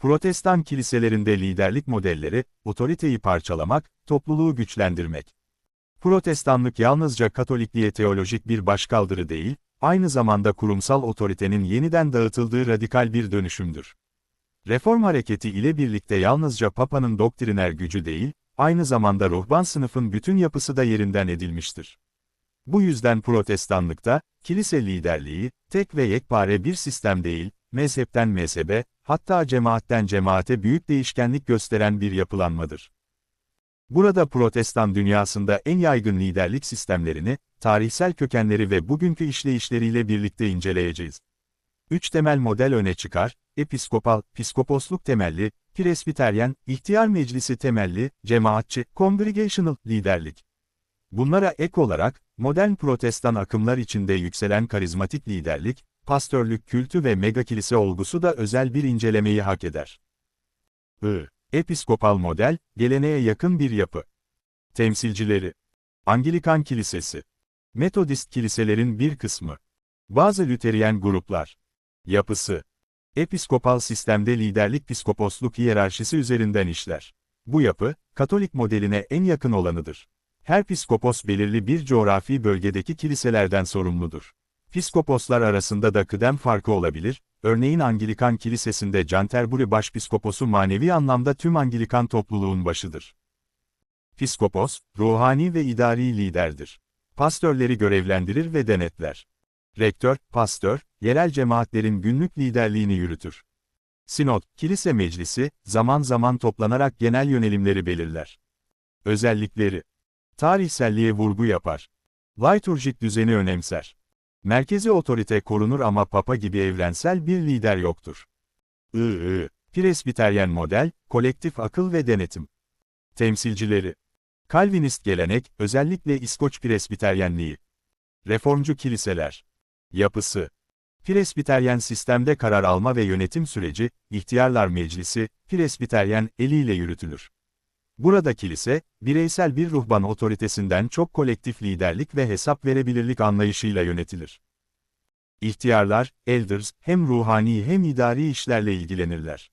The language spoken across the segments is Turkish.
Protestan kiliselerinde liderlik modelleri, otoriteyi parçalamak, topluluğu güçlendirmek. Protestanlık yalnızca Katolikliğe teolojik bir başkaldırı değil, aynı zamanda kurumsal otoritenin yeniden dağıtıldığı radikal bir dönüşümdür. Reform hareketi ile birlikte yalnızca Papa'nın doktriner gücü değil, aynı zamanda ruhban sınıfın bütün yapısı da yerinden edilmiştir. Bu yüzden protestanlıkta, kilise liderliği, tek ve yekpare bir sistem değil, mezhepten mezhebe, hatta cemaatten cemaate büyük değişkenlik gösteren bir yapılanmadır. Burada protestan dünyasında en yaygın liderlik sistemlerini, tarihsel kökenleri ve bugünkü işleyişleriyle birlikte inceleyeceğiz. Üç temel model öne çıkar, episkopal, piskoposluk temelli, presbiteryen, ihtiyar meclisi temelli, cemaatçi, congregational liderlik. Bunlara ek olarak, modern protestan akımlar içinde yükselen karizmatik liderlik, pastörlük kültü ve megakilise olgusu da özel bir incelemeyi hak eder. I. Episkopal model, geleneğe yakın bir yapı. Temsilcileri. Anglikan Kilisesi. Metodist kiliselerin bir kısmı. Bazı Lüteryen gruplar. Yapısı. Episkopal sistemde liderlik piskoposluk hiyerarşisi üzerinden işler. Bu yapı, Katolik modeline en yakın olanıdır. Her piskopos belirli bir coğrafi bölgedeki kiliselerden sorumludur. Piskoposlar arasında da kıdem farkı olabilir, örneğin Anglikan Kilisesi'nde Canterbury Başpiskoposu manevi anlamda tüm Anglikan topluluğun başıdır. Piskopos, ruhani ve idari liderdir. Pastörleri görevlendirir ve denetler. Rektör, pastör, yerel cemaatlerin günlük liderliğini yürütür. Sinod, kilise meclisi, zaman zaman toplanarak genel yönelimleri belirler. Özellikleri Tarihselliğe vurgu yapar. Liturjik düzeni önemser. Merkezi otorite korunur ama papa gibi evrensel bir lider yoktur. I.I. Presbiteryen model, kolektif akıl ve denetim. Temsilcileri. Calvinist gelenek, özellikle İskoç Presbiteryenliği. Reformcu kiliseler. Yapısı. Presbiteryen sistemde karar alma ve yönetim süreci, ihtiyarlar meclisi, presbiteryen eliyle yürütülür. Burada kilise, bireysel bir ruhban otoritesinden çok kolektif liderlik ve hesap verebilirlik anlayışıyla yönetilir. İhtiyarlar, elders, hem ruhani hem idari işlerle ilgilenirler.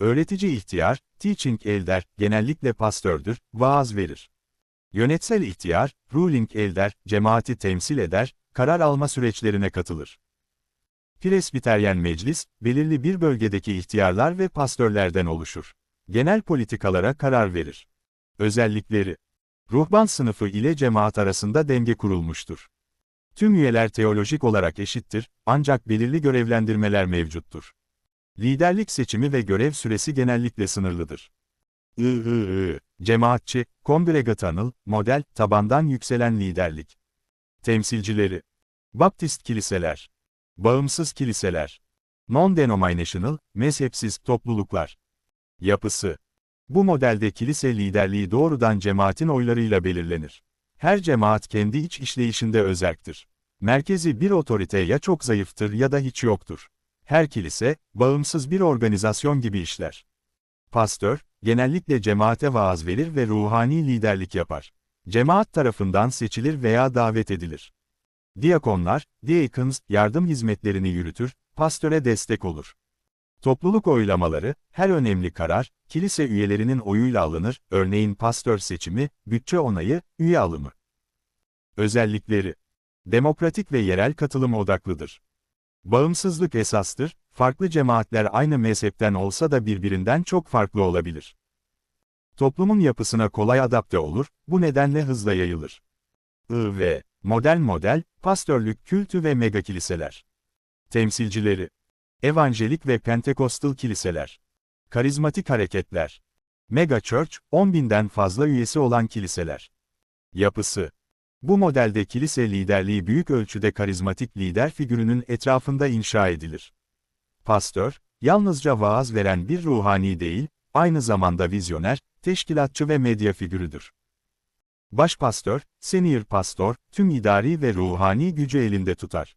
Öğretici ihtiyar, teaching elder, genellikle pastördür, vaaz verir. Yönetsel ihtiyar, ruling elder, cemaati temsil eder, karar alma süreçlerine katılır. Presbiteryen meclis, belirli bir bölgedeki ihtiyarlar ve pastörlerden oluşur. Genel politikalara karar verir. Özellikleri Ruhban sınıfı ile cemaat arasında denge kurulmuştur. Tüm üyeler teolojik olarak eşittir, ancak belirli görevlendirmeler mevcuttur. Liderlik seçimi ve görev süresi genellikle sınırlıdır. Cemaatçi, congregational, model, tabandan yükselen liderlik. Temsilcileri. Baptist kiliseler. Bağımsız kiliseler. Non-denominational, mezhepsiz topluluklar. Yapısı. Bu modelde kilise liderliği doğrudan cemaatin oylarıyla belirlenir. Her cemaat kendi iç işleyişinde özerktir. Merkezi bir otorite ya çok zayıftır ya da hiç yoktur. Her kilise, bağımsız bir organizasyon gibi işler. Pastör, genellikle cemaate vaaz verir ve ruhani liderlik yapar. Cemaat tarafından seçilir veya davet edilir. Diakonlar, diakons, yardım hizmetlerini yürütür, pastöre destek olur. Topluluk oylamaları, her önemli karar, kilise üyelerinin oyuyla alınır, örneğin pastör seçimi, bütçe onayı, üye alımı. Özellikleri Demokratik ve yerel katılım odaklıdır. Bağımsızlık esastır, farklı cemaatler aynı mezhepten olsa da birbirinden çok farklı olabilir. Toplumun yapısına kolay adapte olur, bu nedenle hızla yayılır. I ve modern model, pastörlük kültü ve megakiliseler. Temsilcileri Evangelik ve Pentekostal kiliseler. Karizmatik hareketler. Mega Church, 10 binden fazla üyesi olan kiliseler. Yapısı. Bu modelde kilise liderliği büyük ölçüde karizmatik lider figürünün etrafında inşa edilir. Pastör, yalnızca vaaz veren bir ruhani değil, aynı zamanda vizyoner, teşkilatçı ve medya figürüdür. Başpastör, senior pastor, tüm idari ve ruhani gücü elinde tutar.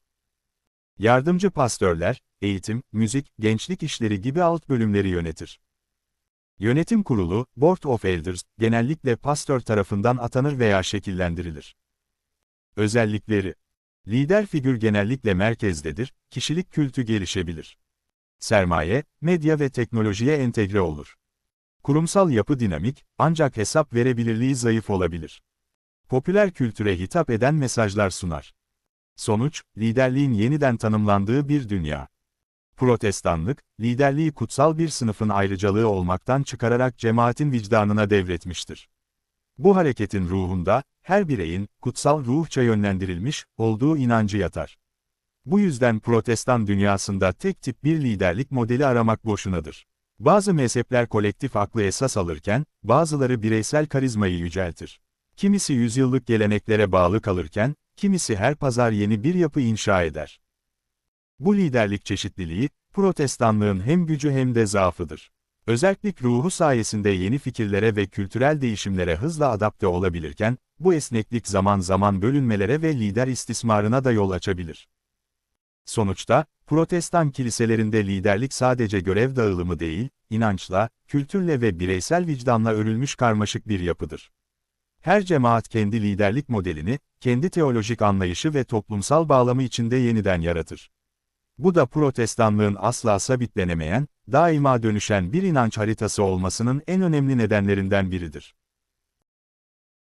Yardımcı pastörler, eğitim, müzik, gençlik işleri gibi alt bölümleri yönetir. Yönetim kurulu, Board of Elders, genellikle pastör tarafından atanır veya şekillendirilir. Özellikleri Lider figür genellikle merkezdedir, kişilik kültü gelişebilir. sermaye, medya ve teknolojiye entegre olur. Kurumsal yapı dinamik, ancak hesap verebilirliği zayıf olabilir. Popüler kültüre hitap eden mesajlar sunar. Sonuç, liderliğin yeniden tanımlandığı bir dünya. Protestanlık, liderliği kutsal bir sınıfın ayrıcalığı olmaktan çıkararak cemaatin vicdanına devretmiştir. Bu hareketin ruhunda, her bireyin, kutsal ruhça yönlendirilmiş, olduğu inancı yatar. Bu yüzden protestan dünyasında tek tip bir liderlik modeli aramak boşunadır. Bazı mezhepler kolektif aklı esas alırken, bazıları bireysel karizmayı yüceltir. Kimisi yüzyıllık geleneklere bağlı kalırken, kimisi her pazar yeni bir yapı inşa eder. Bu liderlik çeşitliliği, protestanlığın hem gücü hem de zaafıdır. Özellik ruhu sayesinde yeni fikirlere ve kültürel değişimlere hızla adapte olabilirken, bu esneklik zaman zaman bölünmelere ve lider istismarına da yol açabilir. Sonuçta, protestan kiliselerinde liderlik sadece görev dağılımı değil, inançla, kültürle ve bireysel vicdanla örülmüş karmaşık bir yapıdır. Her cemaat kendi liderlik modelini, kendi teolojik anlayışı ve toplumsal bağlamı içinde yeniden yaratır. Bu da protestanlığın asla sabitlenemeyen, daima dönüşen bir inanç haritası olmasının en önemli nedenlerinden biridir.